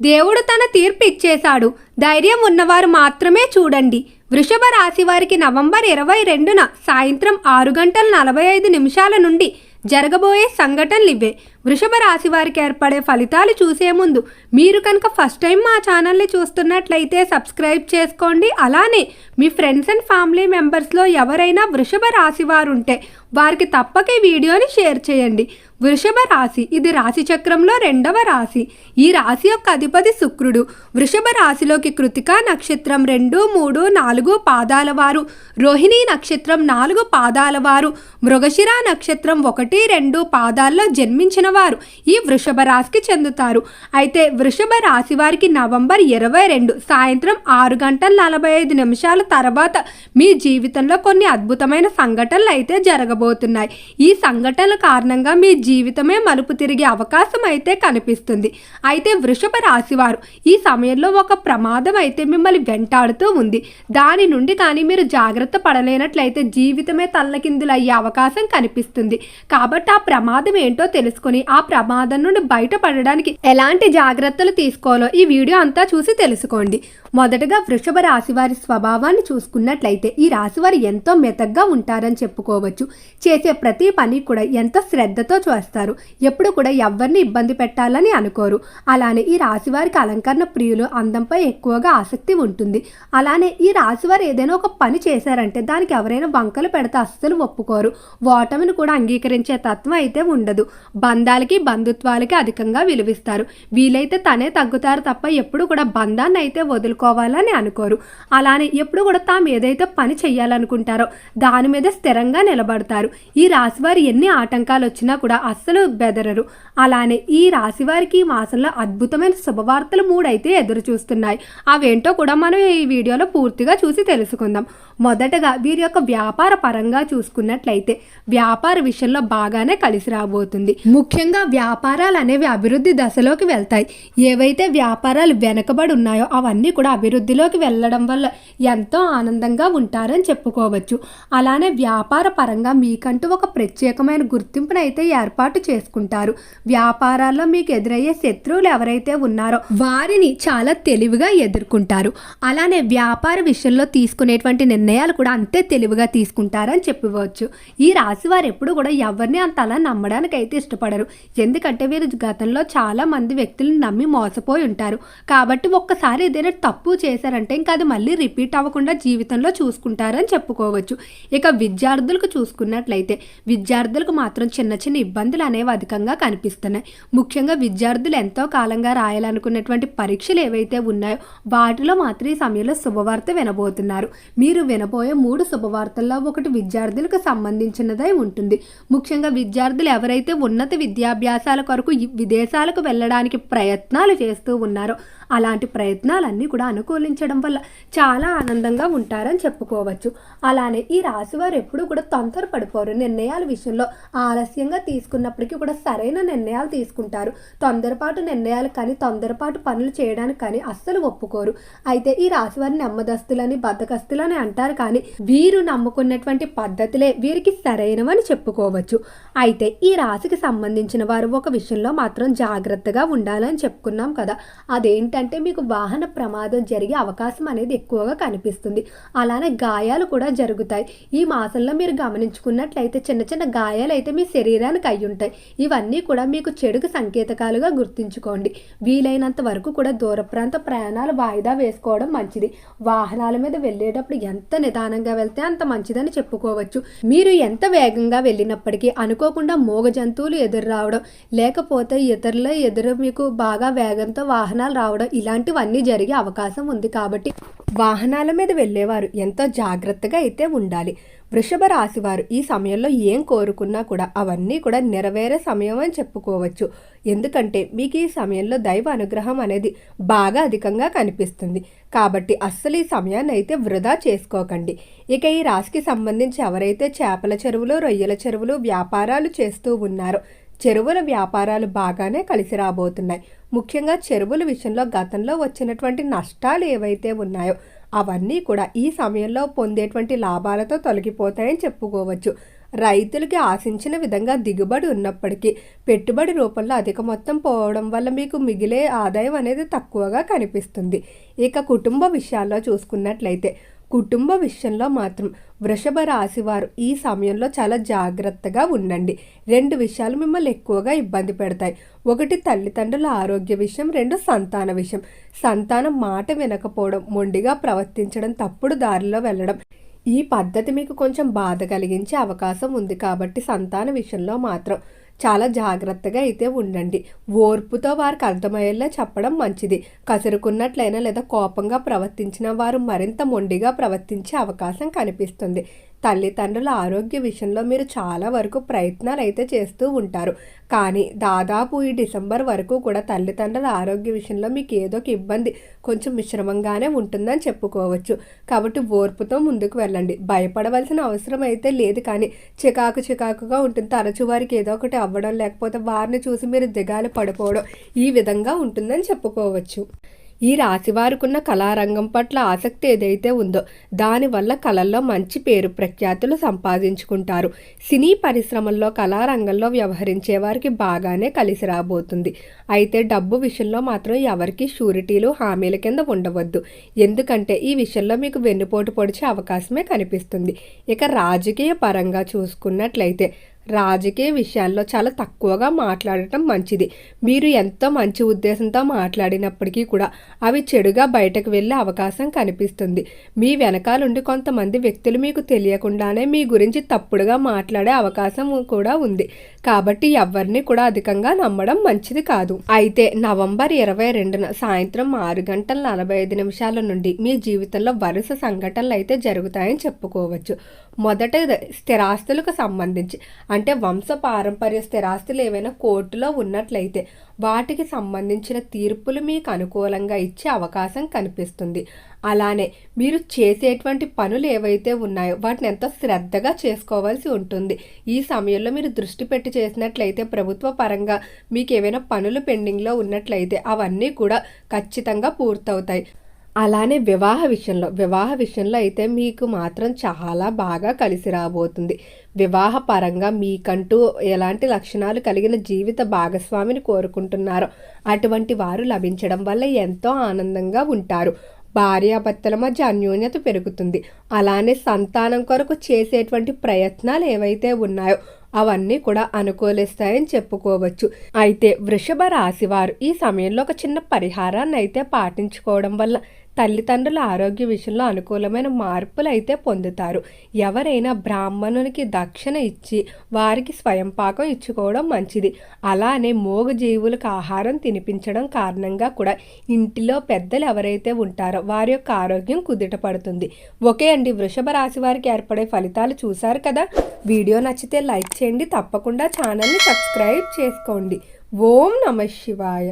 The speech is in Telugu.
దేవుడు తన తీర్పు ఇచ్చేశాడు. ధైర్యం ఉన్నవారు మాత్రమే చూడండి. వృషభ రాశి వారికి నవంబర్ ఇరవై రెండున సాయంత్రం ఆరు గంటల నలభై ఐదు నిమిషాల నుండి జరగబోయే సంఘటనలు ఇవే. వృషభ రాశి వారికి ఏర్పడే ఫలితాలు చూసే ముందు మీరు కనుక ఫస్ట్ టైం మా ఛానల్ని చూస్తున్నట్లయితే సబ్స్క్రైబ్ చేసుకోండి. అలానే మీ ఫ్రెండ్స్ అండ్ ఫ్యామిలీ మెంబర్స్లో ఎవరైనా వృషభ రాశి వారు ఉంటే వారికి తప్పక ఈ వీడియోని షేర్ చేయండి. వృషభ రాశి. ఇది రాశి చక్రంలో రెండవ రాశి. ఈ రాశి యొక్క అధిపతి శుక్రుడు. వృషభ రాశిలోకి కృతికా నక్షత్రం రెండు మూడు నాలుగు పాదాల వారు. రోహిణీ నక్షత్రం నాలుగు పాదాల వారు. మృగశిర నక్షత్రం ఒకటి రెండు పాదాల్లో జన్మించిన వారు ఈ వృషభ రాశికి చెందుతారు. అయితే వృషభ రాశి వారికి నవంబర్ ఇరవై రెండు సాయంత్రం ఆరు గంటల నలభై ఐదు నిమిషాల తర్వాత మీ జీవితంలో కొన్ని అద్భుతమైన సంఘటనలు అయితే జరగబోతున్నాయి. ఈ సంఘటనల కారణంగా మీ జీవితమే మలుపు తిరిగే అవకాశం అయితే కనిపిస్తుంది. అయితే వృషభ రాశివారు ఈ సమయంలో ఒక ప్రమాదం అయితే మిమ్మల్ని వెంటాడుతూ ఉంది. దాని నుండి కానీ మీరు జాగ్రత్త పడలేనట్లయితే జీవితమే తల్లకిందులయ్యే అవకాశం కనిపిస్తుంది. కాబట్టి ఆ ప్రమాదం ఏంటో తెలుసుకొని ఆ ప్రమాదం నుండి బయటపడడానికి ఎలాంటి జాగ్రత్తలు తీసుకోవాలో ఈ వీడియో అంతా చూసి తెలుసుకోండి. మొదటగా వృషభ రాశి వారి స్వభావాన్ని చూసుకున్నట్లయితే ఈ రాశి వారు ఎంతో మెతగ్గా ఉంటారని చెప్పుకోవచ్చు. చేసే ప్రతి పని కూడా ఎంతో శ్రద్ధతో వస్తారు. ఎప్పుడు కూడా ఎవరిని ఇబ్బంది పెట్టాలని అనుకోరు. అలానే ఈ రాశి వారికి అలంకరణ ప్రియులు అందంపై ఎక్కువగా ఆసక్తి ఉంటుంది. అలానే ఈ రాశి వారు ఏదైనా ఒక పని చేశారంటే దానికి ఎవరైనా వంకలు పెడితే అస్సలు ఒప్పుకోరు. ఓటమిని కూడా అంగీకరించే తత్వం అయితే ఉండదు. బంధాలకి బంధుత్వాలకి అధికంగా విలువిస్తారు. వీలైతే తనే తగ్గుతారు తప్ప ఎప్పుడు కూడా బంధాన్ని అయితే వదులుకోవాలని అనుకోరు. అలానే ఎప్పుడు కూడా తాము ఏదైతే పని చేయాలనుకుంటారో దాని మీద స్థిరంగా నిలబడతారు. ఈ రాశి వారు ఎన్ని ఆటంకాలు వచ్చినా కూడా అస్సలు బెదరరు. అలానే ఈ రాశి వారికి ఈ మాసంలో అద్భుతమైన శుభవార్తలు మూడైతే ఎదురు చూస్తున్నాయి. అవేంటో కూడా మనం ఈ వీడియోలో పూర్తిగా చూసి తెలుసుకుందాం. మొదటగా వీరి యొక్క వ్యాపార పరంగా చూసుకున్నట్లయితే వ్యాపార విషయంలో బాగానే కలిసి రాబోతుంది. ముఖ్యంగా వ్యాపారాలు అనేవి అభివృద్ధి దశలోకి వెళ్తాయి. ఏవైతే వ్యాపారాలు వెనకబడి ఉన్నాయో అవన్నీ కూడా అభివృద్ధిలోకి వెళ్ళడం వల్ల ఎంతో ఆనందంగా ఉంటారని చెప్పుకోవచ్చు. అలానే వ్యాపార పరంగా మీకంటూ ఒక ప్రత్యేకమైన గుర్తింపునైతే అయితే ఏర్పాటు చేసుకుంటారు. వ్యాపారాల్లో మీకు ఎదురయ్యే శత్రువులు ఎవరైతే ఉన్నారో వారిని చాలా తెలివిగా ఎదుర్కొంటారు. అలానే వ్యాపార విషయంలో తీసుకునేటువంటి నిర్ణయాలు కూడా అంతే తెలివిగా తీసుకుంటారని చెప్పవచ్చు. ఈ రాశి వారు ఎప్పుడు కూడా ఎవరిని అంత అలా నమ్మడానికి అయితే ఇష్టపడరు. ఎందుకంటే వీరు గతంలో చాలా మంది వ్యక్తులను నమ్మి మోసపోయి ఉంటారు. కాబట్టి ఒక్కసారి ఏదైనా తప్పు చేశారంటే ఇంకా అది మళ్ళీ రిపీట్ అవ్వకుండా జీవితంలో చూసుకుంటారని చెప్పుకోవచ్చు. ఇక విద్యార్థులకు చూసుకున్నట్లయితే విద్యార్థులకు మాత్రం చిన్న చిన్న ఇబ్బంది ఇబ్బందులు అనేవి అధికంగా కనిపిస్తున్నాయి. ముఖ్యంగా విద్యార్థులు ఎంతో కాలంగా రాయాలనుకున్నటువంటి పరీక్షలు ఏవైతే ఉన్నాయో వాటిలో మాత్రం ఈ సమయంలో శుభవార్త వినబోతున్నారు. మీరు వినబోయే మూడు శుభవార్తల్లో ఒకటి విద్యార్థులకు సంబంధించినదై ఉంటుంది. ముఖ్యంగా విద్యార్థులు ఎవరైతే ఉన్నత విద్యాభ్యాసాల కొరకు విదేశాలకు వెళ్ళడానికి ప్రయత్నాలు చేస్తూ ఉన్నారో అలాంటి ప్రయత్నాలన్నీ కూడా అనుకూలించడం వల్ల చాలా ఆనందంగా ఉంటారని చెప్పుకోవచ్చు. అలానే ఈ రాశి వారు ఎప్పుడూ కూడా తొందర పడిపోరు నిర్ణయాల విషయంలో ఆలస్యంగా తీసుకున్నప్పటికీ కూడా సరైన నిర్ణయాలు తీసుకుంటారు. తొందరపాటు నిర్ణయాలు కానీ తొందరపాటు పనులు చేయడానికి కానీ అస్సలు ఒప్పుకోరు. అయితే ఈ రాశి వారిని నెమ్మదస్తులని బద్దకస్తులని అంటారు కానీ వీరు నమ్ముకున్నటువంటి పద్ధతులే వీరికి సరైనవని చెప్పుకోవచ్చు. అయితే ఈ రాశికి సంబంధించిన వారు ఒక విషయంలో మాత్రం జాగ్రత్తగా ఉండాలని చెప్పుకున్నాం కదా. అదేంటంటే మీకు వాహన ప్రమాదం జరిగే అవకాశం అనేది ఎక్కువగా కనిపిస్తుంది. అలానే గాయాలు కూడా జరుగుతాయి. ఈ మాసంలో మీరు గమనించుకున్నట్లయితే చిన్న చిన్న గాయాలు అయితే మీ శరీరానికి అయ్యి ఉంటాయి. ఇవన్నీ కూడా మీకు చెడుకు సంకేతకాలుగా గుర్తుంచుకోండి. వీలైనంత వరకు కూడా దూర ప్రాంత ప్రయాణాలు వాయిదా వేసుకోవడం మంచిది. వాహనాల మీద వెళ్ళేటప్పుడు ఎంత నిదానంగా వెళ్తే అంత మంచిదని చెప్పుకోవచ్చు. మీరు ఎంత వేగంగా వెళ్ళినప్పటికీ అనుకోకుండా మూగ జంతువులు ఎదురు రావడం లేకపోతే ఇతరుల ఎదురు మీకు బాగా వేగంతో వాహనాలు రావడం ఇలాంటివన్నీ జరిగే అవకాశం ఉంది కాబట్టి వాహనాల మీద వెళ్ళేవారు ఎంతో జాగ్రత్తగా అయితే ఉండాలి. వృషభ రాశి వారు ఈ సమయంలో ఏం కోరుకున్నా కూడా అవన్నీ కూడా నెరవేరే సమయం అని చెప్పుకోవచ్చు. ఎందుకంటే మీకు ఈ సమయంలో దైవ అనుగ్రహం అనేది బాగా అధికంగా కనిపిస్తుంది. కాబట్టి అస్సలు ఈ సమయాన్ని అయితే వృధా చేసుకోకండి. ఇక ఈ రాశికి సంబంధించి ఎవరైతే చేపల చెరువులు రొయ్యల చెరువులు వ్యాపారాలు చేస్తూ ఉన్నారో చెరువుల వ్యాపారాలు బాగానే కలిసి రాబోతున్నాయి. ముఖ్యంగా చెరువుల విషయంలో గతంలో వచ్చినటువంటి నష్టాలు ఏవైతే ఉన్నాయో అవన్నీ కూడా ఈ సమయంలో పొందేటువంటి లాభాలతో తొలగిపోతాయని చెప్పుకోవచ్చు. రైతులకి ఆశించిన విధంగా దిగుబడి ఉన్నప్పటికీ పెట్టుబడి రూపంలో అధిక మొత్తం పోవడం వల్ల మీకు మిగిలే ఆదాయం అనేది తక్కువగా కనిపిస్తుంది. ఇక కుటుంబ విషయాల్లో చూసుకున్నట్లయితే కుటుంబ విషయంలో మాత్రం వృషభ రాశి వారు ఈ సమయంలో చాలా జాగ్రత్తగా ఉండండి. రెండు విషయాలు మిమ్మల్ని ఎక్కువగా ఇబ్బంది పెడతాయి. ఒకటి తల్లిదండ్రుల ఆరోగ్య విషయం రెండు సంతాన విషయం. సంతానం మాట వినకపోవడం మొండిగా ప్రవర్తించడం తప్పుడు దారిలో వెళ్ళడం. ఈ పద్ధతి మీకు కొంచెం బాధ కలిగించే అవకాశం ఉంది కాబట్టి సంతాన విషయంలో మాత్రం చాలా జాగ్రత్తగా అయితే ఉండండి. ఓర్పుతో వారికి అర్థమయ్యేలా చెప్పడం మంచిది. కసురుకున్నట్లయినా లేదా కోపంగా ప్రవర్తించిన వారు మరింత మొండిగా ప్రవర్తించే అవకాశం కనిపిస్తుంది. తల్లిదండ్రుల ఆరోగ్య విషయంలో మీరు చాలా వరకు ప్రయత్నాలు అయితే చేస్తూ ఉంటారు. కానీ దాదాపు ఈ డిసెంబర్ వరకు కూడా తల్లిదండ్రుల ఆరోగ్య విషయంలో మీకు ఏదో ఒక ఇబ్బంది కొంచెం మిశ్రమంగానే ఉంటుందని చెప్పుకోవచ్చు. కాబట్టి ఓర్పుతో ముందుకు వెళ్ళండి. భయపడవలసిన అవసరం అయితే లేదు కానీ చికాకు చికాకుగా ఉంటుంది. తరచు వారికి ఏదో ఒకటి అవ్వడం లేకపోతే వారిని చూసి మీరు దిగాలు పడిపోవడం ఈ విధంగా ఉంటుందని చెప్పుకోవచ్చు. ఈ రాశివారుకున్న కళారంగం పట్ల ఆసక్తి ఏదైతే ఉందో దానివల్ల కళల్లో మంచి పేరు ప్రఖ్యాతులు సంపాదించుకుంటారు. సినీ పరిశ్రమల్లో కళారంగంలో వ్యవహరించే వారికి బాగానే కలిసి రాబోతుంది. అయితే డబ్బు విషయంలో మాత్రం ఎవరికి షూరిటీలు హామీల కింద ఉండవద్దు. ఎందుకంటే ఈ విషయంలో మీకు వెన్నుపోటు పొడిచే అవకాశమే కనిపిస్తుంది. ఇక రాజకీయ పరంగా చూసుకున్నట్లయితే రాజకీయ విషయాల్లో చాలా తక్కువగా మాట్లాడటం మంచిది. మీరు ఎంతో మంచి ఉద్దేశంతో మాట్లాడినప్పటికీ కూడా అవి చెడుగా బయటకు వెళ్ళే అవకాశం కనిపిస్తుంది. మీ వెనకాలండి కొంతమంది వ్యక్తులు మీకు తెలియకుండానే మీ గురించి తప్పుడుగా మాట్లాడే అవకాశం కూడా ఉంది. కాబట్టి ఎవరిని కూడా అధికంగా నమ్మడం మంచిది కాదు. అయితే నవంబర్ ఇరవై రెండున సాయంత్రం ఆరు గంటల నలభై ఐదు నిమిషాల నుండి మీ జీవితంలో వరుస సంఘటనలు అయితే జరుగుతాయని చెప్పుకోవచ్చు. మొదట స్థిరాస్తులకు సంబంధించి. అంటే వంశ పారంపర్య స్థిరాస్తులు ఏవైనా కోర్టులో ఉన్నట్లయితే వాటికి సంబంధించిన తీర్పులు మీకు అనుకూలంగా ఇచ్చే అవకాశం కనిపిస్తుంది. అలానే మీరు చేసేటువంటి పనులు ఏవైతే ఉన్నాయో వాటిని ఎంతో శ్రద్ధగా చేసుకోవాల్సి ఉంటుంది. ఈ సమయంలో మీరు దృష్టి పెట్టి చేసినట్లయితే ప్రభుత్వ పరంగా మీకు ఏవైనా పనులు పెండింగ్లో ఉన్నట్లయితే అవన్నీ కూడా ఖచ్చితంగా పూర్తవుతాయి. అలానే వివాహ విషయంలో వివాహ విషయంలో అయితే మీకు మాత్రం చాలా బాగా కలిసి రాబోతుంది. వివాహ పరంగా మీకంటూ ఎలాంటి లక్షణాలు కలిగిన జీవిత భాగస్వామిని కోరుకుంటున్నారో అటువంటి వారు లభించడం వల్ల ఎంతో ఆనందంగా ఉంటారు. భార్యాభర్తల మధ్య అన్యోన్యత పెరుగుతుంది. అలానే సంతానం కొరకు చేసేటువంటి ప్రయత్నాలు ఏవైతే ఉన్నాయో అవన్నీ కూడా అనుకూలిస్తాయని చెప్పుకోవచ్చు. అయితే వృషభ రాశివారు ఈ సమయంలో ఒక చిన్న పరిహారాన్ని అయితే పాటించుకోవడం వల్ల తల్లిదండ్రుల ఆరోగ్య విషయంలో అనుకూలమైన మార్పులు అయితే పొందుతారు. ఎవరైనా బ్రాహ్మణునికి దక్షిణ ఇచ్చి వారికి స్వయం పాకం ఇచ్చుకోవడం మంచిది. అలానే మోగ జీవులకు ఆహారం తినిపించడం కారణంగా కూడా ఇంటిలో పెద్దలు ఎవరైతే ఉంటారో వారి యొక్క ఆరోగ్యం కుదుట పడుతుంది. ఓకే అండి వృషభ రాశి వారికి ఏర్పడే ఫలితాలు చూశారు కదా? వీడియో నచ్చితే లైక్ చేయండి తప్పకుండా ఛానల్ని సబ్స్క్రైబ్ చేసుకోండి. ఓం నమ శివాయ.